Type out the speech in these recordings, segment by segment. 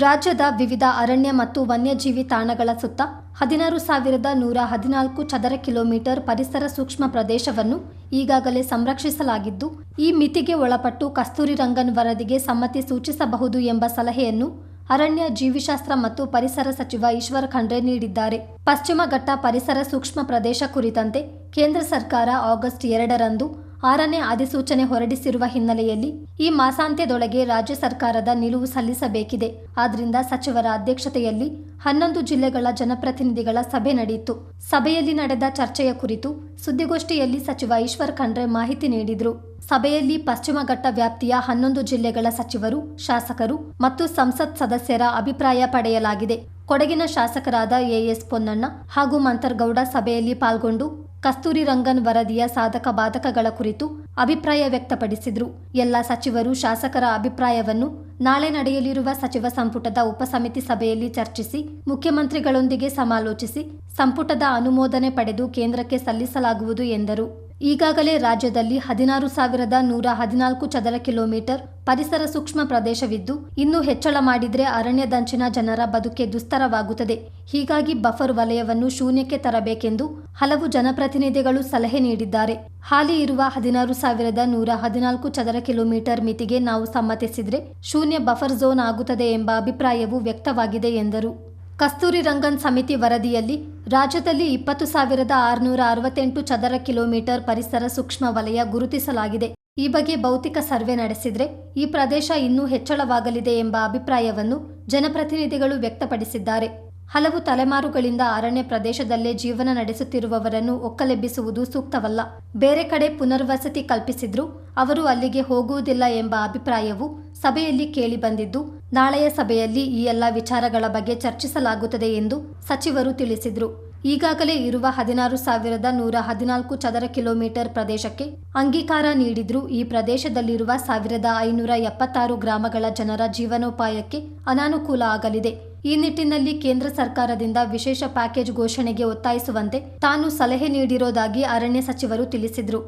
ರಾಜ್ಯದ ವಿವಿಧ ಅರಣ್ಯ ಮತ್ತು ವನ್ಯಜೀವಿ ತಾಣಗಳ ಸುತ್ತ ಹದಿನಾರು ಸಾವಿರದ ನೂರ ಹದಿನಾಲ್ಕು ಚದರ ಕಿಲೋಮೀಟರ್ ಪರಿಸರ ಸೂಕ್ಷ್ಮ ಪ್ರದೇಶವನ್ನು ಈಗಾಗಲೇ ಸಂರಕ್ಷಿಸಲಾಗಿದ್ದು, ಈ ಮಿತಿಗೆ ಒಳಪಟ್ಟು ಕಸ್ತೂರಿ ರಂಗನ್ ವರದಿಗೆ ಸಮ್ಮತಿ ಸೂಚಿಸಬಹುದು ಎಂಬ ಸಲಹೆಯನ್ನು ಅರಣ್ಯ ಜೀವಿಶಾಸ್ತ್ರ ಮತ್ತು ಪರಿಸರ ಸಚಿವ ಈಶ್ವರ ಖಂಡ್ರೆ ನೀಡಿದ್ದಾರೆ. ಪಶ್ಚಿಮ ಘಟ್ಟ ಪರಿಸರ ಸೂಕ್ಷ್ಮ ಪ್ರದೇಶ ಕುರಿತಂತೆ ಕೇಂದ್ರ ಸರ್ಕಾರ ಆಗಸ್ಟ್ ಎರಡರಂದು ಆರನೇ ಅಧಿಸೂಚನೆ ಹೊರಡಿಸಿರುವ ಹಿನ್ನೆಲೆಯಲ್ಲಿ ಈ ಮಾಸಾಂತ್ಯದೊಳಗೆ ರಾಜ್ಯ ಸರ್ಕಾರದ ನಿಲುವು ಸಲ್ಲಿಸಬೇಕಿದೆ. ಆದ್ರಿಂದ ಸಚಿವರ ಅಧ್ಯಕ್ಷತೆಯಲ್ಲಿ ಹನ್ನೊಂದು ಜಿಲ್ಲೆಗಳ ಜನಪ್ರತಿನಿಧಿಗಳ ಸಭೆ ನಡೆಯಿತು. ಸಭೆಯಲ್ಲಿ ನಡೆದ ಚರ್ಚೆಯ ಕುರಿತು ಸುದ್ದಿಗೋಷ್ಠಿಯಲ್ಲಿ ಸಚಿವ ಈಶ್ವರ್ ಖಂಡ್ರೆ ಮಾಹಿತಿ ನೀಡಿದರು. ಸಭೆಯಲ್ಲಿ ಪಶ್ಚಿಮ ಘಟ್ಟ ವ್ಯಾಪ್ತಿಯ ಹನ್ನೊಂದು ಜಿಲ್ಲೆಗಳ ಸಚಿವರು, ಶಾಸಕರು ಮತ್ತು ಸಂಸತ್ ಸದಸ್ಯರ ಅಭಿಪ್ರಾಯ ಪಡೆಯಲಾಗಿದೆ. ಕೊಡಗಿನ ಶಾಸಕರಾದ ಎಎಸ್ ಪೊನ್ನಣ್ಣ ಹಾಗೂ ಮಂತರ್ಗೌಡ ಸಭೆಯಲ್ಲಿ ಪಾಲ್ಗೊಂಡು ಕಸ್ತೂರಿ ರಂಗನ್ ವರದಿಯ ಸಾಧಕ ಬಾಧಕಗಳ ಕುರಿತು ಅಭಿಪ್ರಾಯ ವ್ಯಕ್ತಪಡಿಸಿದ್ರು. ಎಲ್ಲ ಸಚಿವರು ಶಾಸಕರ ಅಭಿಪ್ರಾಯವನ್ನು ನಾಳೆ ನಡೆಯಲಿರುವ ಸಚಿವ ಸಂಪುಟದ ಉಪಸಮಿತಿ ಸಭೆಯಲ್ಲಿ ಚರ್ಚಿಸಿ, ಮುಖ್ಯಮಂತ್ರಿಗಳೊಂದಿಗೆ ಸಮಾಲೋಚಿಸಿ, ಸಂಪುಟದ ಅನುಮೋದನೆ ಪಡೆದು ಕೇಂದ್ರಕ್ಕೆ ಸಲ್ಲಿಸಲಾಗುವುದು ಎಂದರು. ಈಗಾಗಲೇ ರಾಜ್ಯದಲ್ಲಿ ಹದಿನಾರು ಸಾವಿರದ ನೂರ ಹದಿನಾಲ್ಕು ಚದರ ಕಿಲೋಮೀಟರ್ ಪರಿಸರ ಸೂಕ್ಷ್ಮ ಪ್ರದೇಶವಿದ್ದು, ಇನ್ನು ಹೆಚ್ಚಳ ಮಾಡಿದರೆ ಅರಣ್ಯದಂಚಿನ ಜನರ ಬದುಕೆ ದುಸ್ತರವಾಗುತ್ತದೆ. ಹೀಗಾಗಿ ಬಫರ್ ವಲಯವನ್ನು ಶೂನ್ಯಕ್ಕೆ ತರಬೇಕೆಂದು ಹಲವು ಜನಪ್ರತಿನಿಧಿಗಳು ಸಲಹೆ ನೀಡಿದ್ದಾರೆ. ಹಾಲಿ ಇರುವ ಹದಿನಾರು ಸಾವಿರದ ನೂರ ಹದಿನಾಲ್ಕು ಚದರ ಕಿಲೋಮೀಟರ್ ಮಿತಿಗೆ ನಾವು ಸಮ್ಮತಿಸಿದರೆ ಶೂನ್ಯ ಬಫರ್ ಝೋನ್ ಆಗುತ್ತದೆ ಎಂಬ ಅಭಿಪ್ರಾಯವು ವ್ಯಕ್ತವಾಗಿದೆ ಎಂದರು. ಕಸ್ತೂರಿ ರಂಗನ್ ಸಮಿತಿ ವರದಿಯಲ್ಲಿ ರಾಜ್ಯದಲ್ಲಿ ಇಪ್ಪತ್ತು ಸಾವಿರದ ಆರುನೂರ ಅರವತ್ತೆಂಟು ಚದರ ಕಿಲೋಮೀಟರ್ ಪರಿಸರ ಸೂಕ್ಷ್ಮ ವಲಯ ಗುರುತಿಸಲಾಗಿದೆ. ಈ ಬಗ್ಗೆ ಭೌತಿಕ ಸರ್ವೆ ನಡೆಸಿದರೆ ಈ ಪ್ರದೇಶ ಇನ್ನೂ ಹೆಚ್ಚಳವಾಗಲಿದೆ ಎಂಬ ಅಭಿಪ್ರಾಯವನ್ನು ಜನಪ್ರತಿನಿಧಿಗಳು ವ್ಯಕ್ತಪಡಿಸಿದ್ದಾರೆ. ಹಲವು ತಲೆಮಾರುಗಳಿಂದ ಅರಣ್ಯ ಪ್ರದೇಶದಲ್ಲೇ ಜೀವನ ನಡೆಸುತ್ತಿರುವವರನ್ನು ಒಕ್ಕಲೆಬ್ಬಿಸುವುದು ಸೂಕ್ತವಲ್ಲ. ಬೇರೆ ಕಡೆ ಪುನರ್ವಸತಿ ಕಲ್ಪಿಸಿದ್ರು, ಅವರು ಅಲ್ಲಿಗೆ ಹೋಗುವುದಿಲ್ಲ ಎಂಬ ಅಭಿಪ್ರಾಯವು ಸಭೆಯಲ್ಲಿ ಕೇಳಿಬಂದಿದ್ದು, ನಾಳೆಯ ಸಭೆಯಲ್ಲಿ ಈ ಎಲ್ಲ ವಿಚಾರಗಳ ಬಗ್ಗೆ ಚರ್ಚಿಸಲಾಗುತ್ತದೆ ಎಂದು ಸಚಿವರು ತಿಳಿಸಿದರು. ಈಗಾಗಲೇ ಇರುವ ಹದಿನಾರು ಸಾವಿರದ ನೂರ ಹದಿನಾಲ್ಕು ಚದರ ಕಿಲೋಮೀಟರ್ ಪ್ರದೇಶಕ್ಕೆ ಅಂಗೀಕಾರ ನೀಡಿದ್ರೂ, ಈ ಪ್ರದೇಶದಲ್ಲಿರುವ ಸಾವಿರದ ಐನೂರ ಎಪ್ಪತ್ತಾರು ಗ್ರಾಮಗಳ ಜನರ ಜೀವನೋಪಾಯಕ್ಕೆ ಅನಾನುಕೂಲ ಆಗಲಿದೆ. ಈ ನಿಟ್ಟಿನಲ್ಲಿ ಕೇಂದ್ರ ಸರ್ಕಾರದಿಂದ ವಿಶೇಷ ಪ್ಯಾಕೇಜ್ ಘೋಷಣೆಗೆ ಒತ್ತಾಯಿಸುವಂತೆ ತಾನು ಸಲಹೆ ನೀಡಿರೋದಾಗಿ ಅರಣ್ಯ ಸಚಿವರು ತಿಳಿಸಿದರು.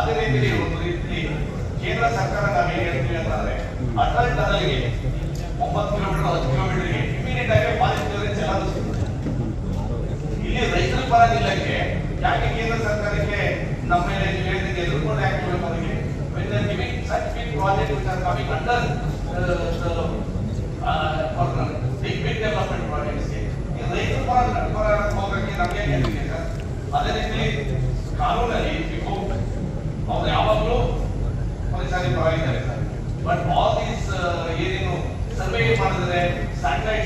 ಅದೇ ರೀತಿ ಒಂದು ರೀತಿ ಕೇಂದ್ರ ಸರ್ಕಾರ ನಾವು ಏನ್ ಹೇಳ್ತೀವಿ ಅಂತಂದ್ರೆ, ಅಟಲ್ ಟನಲ್ಗೆ ಒಂಬತ್ತು ಕಿಲೋಮೀಟರ್ ಹತ್ತು ಕಿಲೋಮೀಟರ್ಗೆ ಇಮಿಡಿಯೇಟ್ ಆಗಿ ಫಾರೆಸ್ಟ್ ಚೆನ್ನಾಗಿ ಇಲ್ಲಿ ರೈತರು ಬರೋದಿಲ್ಲಕ್ಕೆ ಯಾಕೆ ಕೇಂದ್ರ ಸರ್ಕಾರಕ್ಕೆ ನಮ್ಮ ಮೇಲೆ ನೀವು ಹೇಳಿದ್ರೆ ಎದುರ್ಕೊಂಡು ಯಾಕೆ ಹೋಗ್ಬೇಕು ಅವರಿಗೆ when they are giving such big projects which are coming under uh, the uh, big big development projects ಗೆ ಈ ರೈತರು ಪರ ಪರ ಹೋಗಕ್ಕೆ ನಮಗೆ ಏನಿದೆ ಸರ್ ಅದೇ ರೀತಿ ಕಾನೂನಲ್ಲಿ ಅವ್ರು ಯಾವಾಗಲೂ ಪರಿಸರ ಪರವಾಗಿದ್ದಾರೆ ಸರ್ ಬಟ್ ಆಲ್ ದೀಸ್ ಏನೇನು ಸರ್ವೆ ಮಾಡಿದ್ರೆ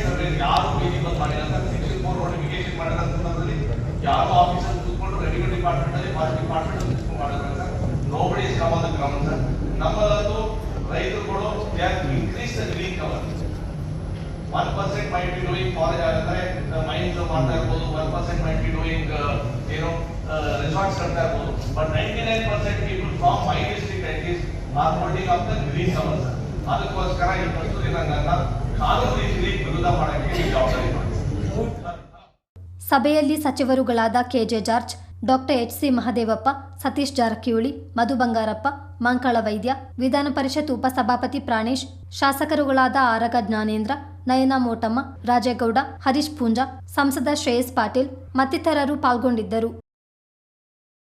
ಸರ್ವೆ ಯಾರು ಬಂದ್ ಮಾಡಿಲ್ಲ ಫೋರ್ ಯಾರು ಆಫೀಸರ್ ಕೂತ್ಕೊಂಡು ರೆವಿನ್ಯೂ ಡಿಪಾರ್ಟ್ಮೆಂಟ್ ಅಲ್ಲಿ ಫಾರೆಸ್ಟ್ ಡಿಪಾರ್ಟ್ಮೆಂಟ್ ಕೂತ್ಕೊಂಡು ನೋಬಡಿ ಇಸ್ ಸರ್ ರೈತರುಗಳು they increase green cover one percent might be doing forest ಅಂದ್ರೆ ಮೈನ್ಸ್ ಮಾಡ್ತಾ ಇರ್ಬೋದು one percent might be doing ಏನು ರಿಸಾರ್ಟ್ಸ್ ಕಟ್ತಾ but ninety nine percent people from my district are holding of green cover sir ಅದಕ್ಕೋಸ್ಕರ ಕಸ್ತೂರಿ ರಂಗನ್ನ ಸಭೆಯಲ್ಲಿ ಸಚಿವರುಗಳಾದ K J George, doctor H C Mahadevappa, Satish Jarkiholi, Madhu Bangarappa, Mankal Vaidya, Vidhana Parishat ಉಪಸಭಾಪತಿ ಪ್ರಾಣೇಶ್, ಶಾಸಕರುಗಳಾದ ಆರಗ ಜ್ಞಾನೇಂದ್ರ, ನಯನ ಮೋಟಮ್ಮ, ರಾಜೇಗೌಡ, ಹರೀಶ್ ಪೂಂಜಾ, ಸಂಸದ ಶ್ರೇಯಸ್ ಪಾಟೀಲ್ ಮತ್ತಿತರರು ಪಾಲ್ಗೊಂಡಿದ್ದರು.